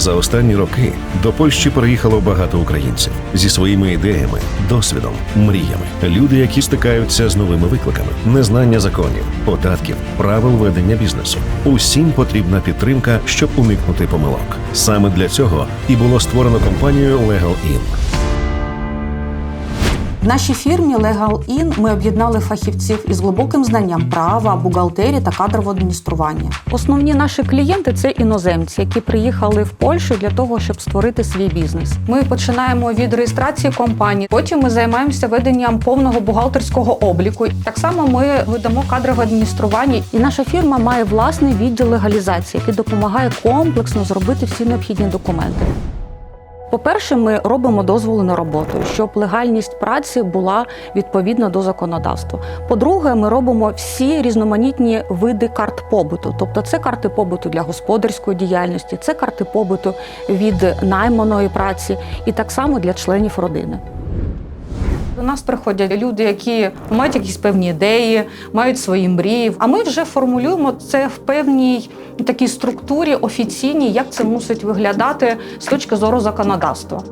За останні роки до Польщі переїхало багато українців зі своїми ідеями, досвідом, мріями. Люди, які стикаються з новими викликами, незнання законів, податків, правил ведення бізнесу. Усім потрібна підтримка, щоб уникнути помилок. Саме для цього і було створено компанію Legal In. В нашій фірмі Legal In ми об'єднали фахівців із глибоким знанням права, бухгалтерії та кадрового адміністрування. Основні наші клієнти це іноземці, які приїхали в Польщу для того, щоб створити свій бізнес. Ми починаємо від реєстрації компанії. Потім ми займаємося веденням повного бухгалтерського обліку. Так само ми ведемо кадрове адміністрування. І наша фірма має власний відділ легалізації, який допомагає комплексно зробити всі необхідні документи. По-перше, ми робимо дозволи на роботу, щоб легальність праці була відповідна до законодавства. По-друге, ми робимо всі різноманітні види карт побуту. Тобто, це карти побуту для господарської діяльності, це карти побуту від найманої праці і так само для членів родини. До нас приходять люди, які мають якісь певні ідеї, мають свої мрії. А ми вже формулюємо це в певній такій структурі офіційній, як це мусить виглядати з точки зору законодавства.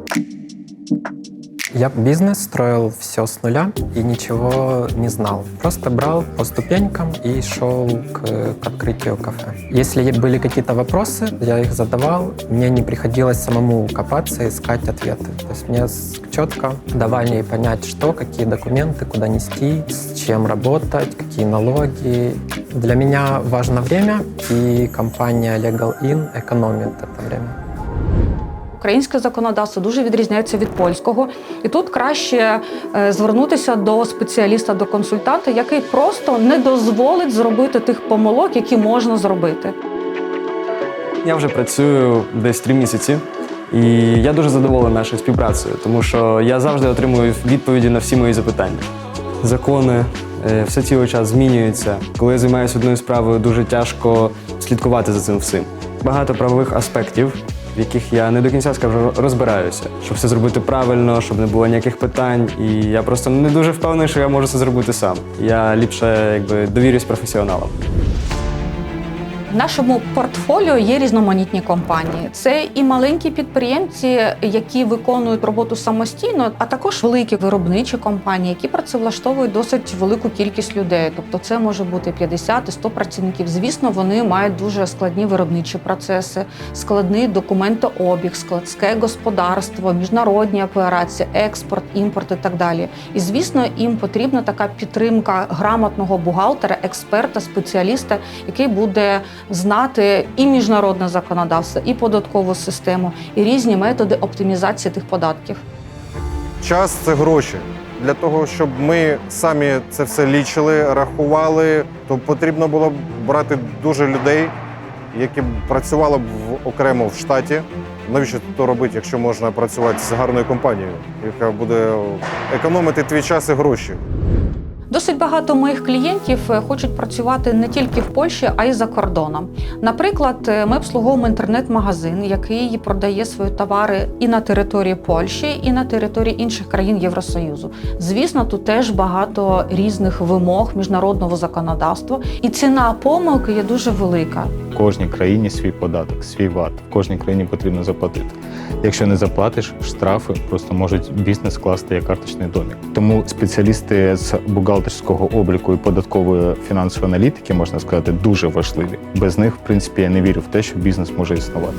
Я бизнес строил все с нуля и ничего не знал. Просто брал по ступенькам и шел к, к открытию кафе. Если были какие-то вопросы, я их задавал. Мне не приходилось самому копаться, искать ответы. То есть мне четко давали понять, что, какие документы, куда нести, с чем работать, какие налоги. Для меня важно время, и компания Legal In экономит это время. Українське законодавство дуже відрізняється від польського, і тут краще е, звернутися до спеціаліста, до консультанта, який просто не дозволить зробити тих помилок, які можна зробити. Я вже працюю десь три місяці, і я дуже задоволений нашою співпрацею, тому що я завжди отримую відповіді на всі мої запитання. Закони е, все цілий час змінюються. Коли я займаюся одною справою, дуже тяжко слідкувати за цим всім. Багато правових аспектів, в яких я не до кінця скажу розбираюся, щоб все зробити правильно, щоб не було ніяких питань. І я просто не дуже впевнений, що я можу це зробити сам. Я ліпше якби довірюсь професіоналам. В нашому портфоліо є різноманітні компанії. Це і маленькі підприємці, які виконують роботу самостійно, а також великі виробничі компанії, які працевлаштовують досить велику кількість людей. Тобто, це може бути 50 і 100 працівників. Звісно, вони мають дуже складні виробничі процеси, складний документообіг, складське господарство, міжнародні операції, експорт, імпорт і так далі. І звісно, їм потрібна така підтримка грамотного бухгалтера, експерта, спеціаліста, який буде знати і міжнародне законодавство, і податкову систему, і різні методи оптимізації тих податків. Час це гроші. Для того, щоб ми самі це все лічили, рахували, то потрібно було б брати дуже людей, які б працювали б окремо в штаті. Навіщо то робити, якщо можна працювати з гарною компанією, яка буде економити твій час і гроші? Досить багато моїх клієнтів е, хочуть працювати не тільки в Польщі, а й за кордоном. Наприклад, е, ми обслуговуємо інтернет-магазин, який продає свої товари і на території Польщі, і на території інших країн Євросоюзу. Звісно, тут теж багато різних вимог міжнародного законодавства, і ціна помилки є дуже велика. В кожній країні свій податок, свій ват. В кожній країні потрібно заплатити. Якщо не заплатиш, штрафи просто можуть бізнес скласти як карточний домик. Тому спеціалісти з бухгалтерського обліку і податкової фінансової аналітики, можна сказати, дуже важливі. Без них, в принципі, я не вірю в те, що бізнес може існувати.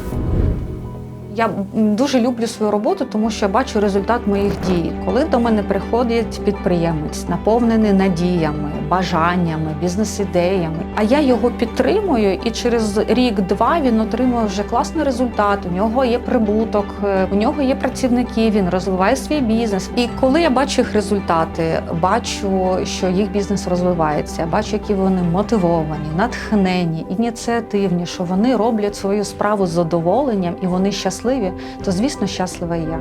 Я дуже люблю свою роботу, тому що я бачу результат моїх дій. Коли до мене приходить підприємець, наповнений надіями, бажаннями, бізнес-ідеями, а я його підтримую, і через рік-два він отримує вже класний результат. У нього є прибуток, е, у нього є працівники, він розвиває свій бізнес. І коли я бачу їх результати, бачу, що їх бізнес розвивається, бачу, які вони мотивовані, натхнені, ініціативні, що вони роблять свою справу з задоволенням і вони щасливі, то звісно щаслива і я.